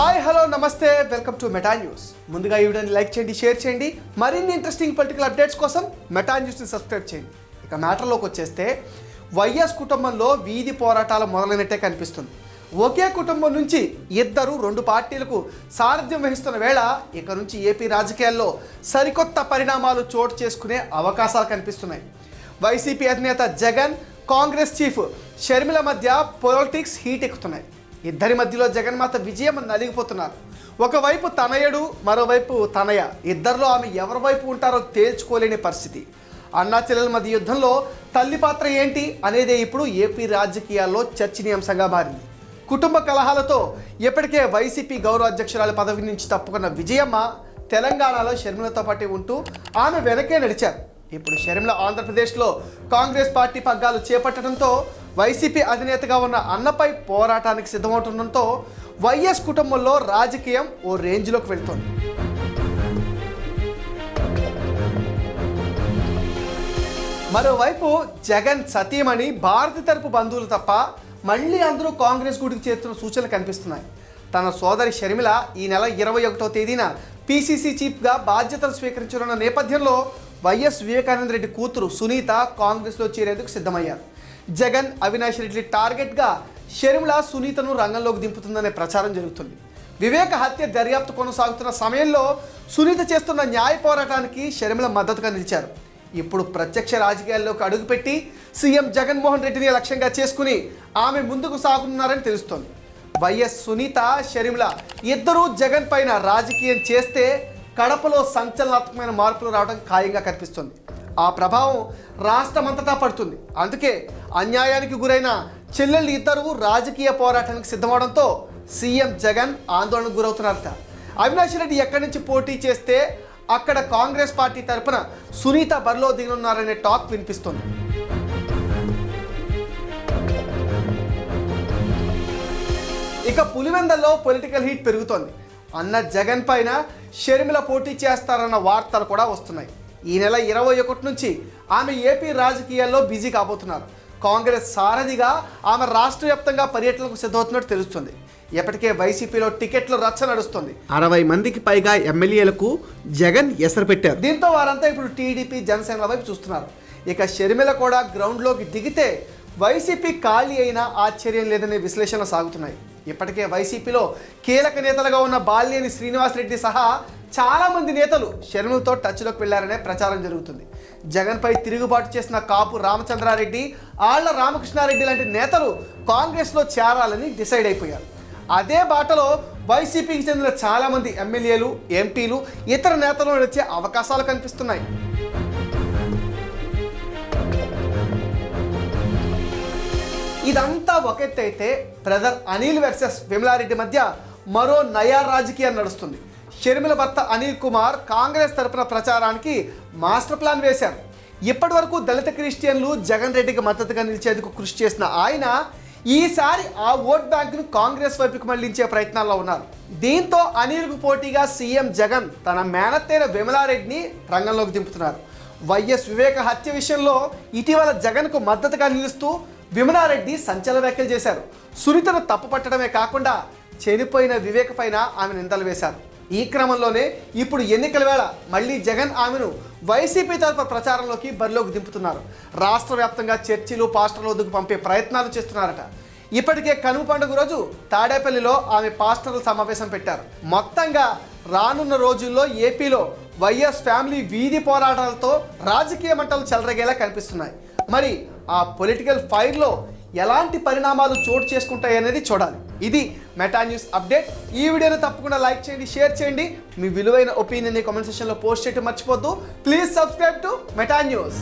Hi hello నమస్తే. Welcome to meta news. ముందుగా ఈ వీడియోని లైక్ చేయండి షేర్ చేయండి. మరిన్ని ఇంట్రెస్టింగ్ పొలిటికల్ అప్డేట్స్ కోసం మెటా న్యూస్ని సబ్స్క్రైబ్ చేయండి. ఇక మ్యాటర్లోకి వచ్చేస్తే వైఎస్ కుటుంబంలో వీధి పోరాటాలు మొదలైనట్టే కనిపిస్తుంది. ఒకే కుటుంబం నుంచి ఇద్దరు రెండు పార్టీలకు సారథ్యం వహిస్తున్న వేళ ఇక నుంచి ఏపీ రాజకీయాల్లో సరికొత్త పరిణామాలు చోటు చేసుకునే అవకాశాలు కనిపిస్తున్నాయి. వైసీపీ అధినేత జగన్ కాంగ్రెస్ చీఫ్ షర్మిల మధ్య పొలిటిక్స్ హీట్ ఎక్కుతున్నాయి. ఇద్దరి మధ్యలో జగన్మాత విజయం నలిగిపోతున్నారు. ఒకవైపు తనయుడు మరోవైపు తనయ. ఇద్దరిలో ఆమె ఎవరి వైపు ఉంటారో తేల్చుకోలేని పరిస్థితి. అన్నా చెల్లెల మధ్య యుద్ధంలో తల్లి పాత్ర ఏంటి అనేదే ఇప్పుడు ఏపీ రాజకీయాల్లో చర్చనీయాంశంగా మారింది. కుటుంబ కలహాలతో ఇప్పటికే వైసీపీ గౌరవ అధ్యక్షురాలి పదవి నుంచి తప్పుకున్న విజయమ్మ తెలంగాణలో షర్మిలతో పాటు ఉంటూ ఆమె వెనకే నడిచారు. ఇప్పుడు షర్మిల ఆంధ్రప్రదేశ్లో కాంగ్రెస్ పార్టీ పగ్గాలు చేపట్టడంతో వైసీపీ అధినేతగా ఉన్న అన్నపై పోరాటానికి సిద్ధమవుతుండటంతో వైఎస్ కుటుంబంలో రాజకీయం ఓ రేంజ్లోకి వెళ్తోంది. మరోవైపు జగన్ సతీమణి భారతి తరపు బంధువులు తప్ప మళ్ళీ అందరూ కాంగ్రెస్ గుడికి చేరుతున్న సూచనలు కనిపిస్తున్నాయి. తన సోదరి షర్మిల ఈ నెల ఇరవై ఒకటో తేదీన పీసీసీ చీఫ్గా బాధ్యతలు స్వీకరించనున్న నేపథ్యంలో వైఎస్ వివేకానంద రెడ్డి కూతురు సునీత కాంగ్రెస్లో చేరేందుకు సిద్ధమయ్యారు. జగన్ అవినాష్ రెడ్డి టార్గెట్గా షర్మిల సునీతను రంగంలోకి దింపుతుందనే ప్రచారం జరుగుతుంది. వివేక హత్య దర్యాప్తు కొనసాగుతున్న సమయంలో సునీత చేస్తున్న న్యాయ పోరాటానికి షర్మిల మద్దతుగా నిలిచారు. ఇప్పుడు ప్రత్యక్ష రాజకీయాల్లోకి అడుగుపెట్టి సీఎం జగన్మోహన్ రెడ్డిని లక్ష్యంగా చేసుకుని ఆమె ముందుకు సాగుతున్నారని తెలుస్తోంది. వైఎస్ సునీత షర్మిల ఇద్దరూ జగన్ పైన రాజకీయం చేస్తే కడపలో సంచలనాత్మకమైన మార్పులు రావడం ఖాయంగా కనిపిస్తుంది. ఆ ప్రభావం రాష్ట్రమంతటా పడుతుంది. అందుకే అన్యాయానికి గురైన చెల్లెళ్ళు ఇద్దరు రాజకీయ పోరాటానికి సిద్ధమవడంతో సీఎం జగన్ ఆందోళనకు గురవుతున్నారట. అవినాష్ రెడ్డి ఎక్కడి నుంచి పోటీ చేస్తే అక్కడ కాంగ్రెస్ పార్టీ తరపున సునీత బరిలో దిగనున్నారనే టాక్ వినిపిస్తుంది. ఇక పులివెందల్లో పొలిటికల్ హీట్ పెరుగుతోంది. అన్న జగన్ పైన షర్మిల పోటీ చేస్తారన్న వార్తలు కూడా వస్తున్నాయి. ఈ నెల ఇరవై ఒకటి నుంచి ఆమె ఏపీ రాజకీయాల్లో బిజీ కాబోతున్నారు. కాంగ్రెస్ సారథిగా ఆమె రాష్ట్ర వ్యాప్తంగా పర్యటనకు సిద్ధమవుతున్నట్టు తెలుస్తుంది. ఇప్పటికే వైసీపీలో టికెట్ల రచ్చ నడుస్తుంది. అరవై మందికి పైగా ఎమ్మెల్యేలకు జగన్ ఎసరు పెట్టారు. దీంతో వారంతా ఇప్పుడు టీడీపీ జనసేన వైపు చూస్తున్నారు. ఇక షర్మిల కూడా గ్రౌండ్లోకి దిగితే వైసీపీ ఖాళీ అయినా ఆశ్చర్యం లేదనే విశ్లేషణలు సాగుతున్నాయి. ఇప్పటికే వైసీపీలో కీలక నేతలుగా ఉన్న బాల్యేని శ్రీనివాసరెడ్డి సహా చాలామంది నేతలు షర్మిలతో టచ్లోకి వెళ్ళారనే ప్రచారం జరుగుతుంది. జగన్పై తిరుగుబాటు చేసిన కాపు రామచంద్రారెడ్డి ఆళ్ళ రామకృష్ణారెడ్డి లాంటి నేతలు కాంగ్రెస్లో చేరాలని డిసైడ్ అయిపోయారు. అదే బాటలో వైసీపీకి చెందిన చాలామంది ఎమ్మెల్యేలు ఎంపీలు ఇతర నేతలు వచ్చే అవకాశాలు కనిపిస్తున్నాయి. ఇదంతా ఒక ఎత్తు అయితే బ్రదర్ అనిల్ వర్సెస్ విమలారెడ్డి మధ్య మరో నయా రాజకీయం నడుస్తుంది. షర్మిల భర్త అనిల్ కుమార్ కాంగ్రెస్ తరపున ప్రచారానికి మాస్టర్ ప్లాన్ వేశారు. ఇప్పటి వరకు దళిత క్రిస్టియన్లు జగన్ రెడ్డికి మద్దతుగా నిలిచేందుకు కృషి చేసిన ఆయన ఈసారి ఆ ఓట్ బ్యాంకును కాంగ్రెస్ వైపుకు మళ్ళించే ప్రయత్నాల్లో ఉన్నారు. దీంతో అనిల్కు పోటీగా సీఎం జగన్ తన మేనత్తైన విమలారెడ్డిని రంగంలోకి దింపుతున్నారు. వైఎస్ వివేక హత్య విషయంలో ఇటీవల జగన్కు మద్దతుగా నిలుస్తూ విమలారెడ్డి సంచలన వ్యాఖ్యలు చేశారు. సునీతను తప్పు పట్టడమే కాకుండా చనిపోయిన వివేక్ పైన ఆమె నిందలు వేశారు. ఈ క్రమంలోనే ఇప్పుడు ఎన్నికల వేళ మళ్ళీ జగన్ ఆమెను వైసీపీ తరఫు ప్రచారంలోకి బరిలోకి దింపుతున్నారు. రాష్ట్ర వ్యాప్తంగా చర్చిలు పాస్టర్ల వద్దకు పంపే ప్రయత్నాలు చేస్తున్నారట. ఇప్పటికే కనుమ పండుగ రోజు తాడేపల్లిలో ఆమె పాస్టర్ల సమావేశం పెట్టారు. మొత్తంగా రానున్న రోజుల్లో ఏపీలో వైఎస్ ఫ్యామిలీ వీధి పోరాటాలతో రాజకీయ మంటలు చెలరగేలా కనిపిస్తున్నాయి. మరి ఆ పొలిటికల్ ఫైర్లో ఎలాంటి పరిణామాలు చోటు చేసుకుంటాయి అనేది చూడాలి. ఇది మెటా న్యూస్ అప్డేట్ ఈ వీడియోని తప్పకుండా లైక్ చేయండి షేర్ చేయండి. మీ విలువైన ఒపీనియన్ని కామెంట్ సెక్షన్లో పోస్ట్ చేయడం మర్చిపోద్దు. Please subscribe to meta news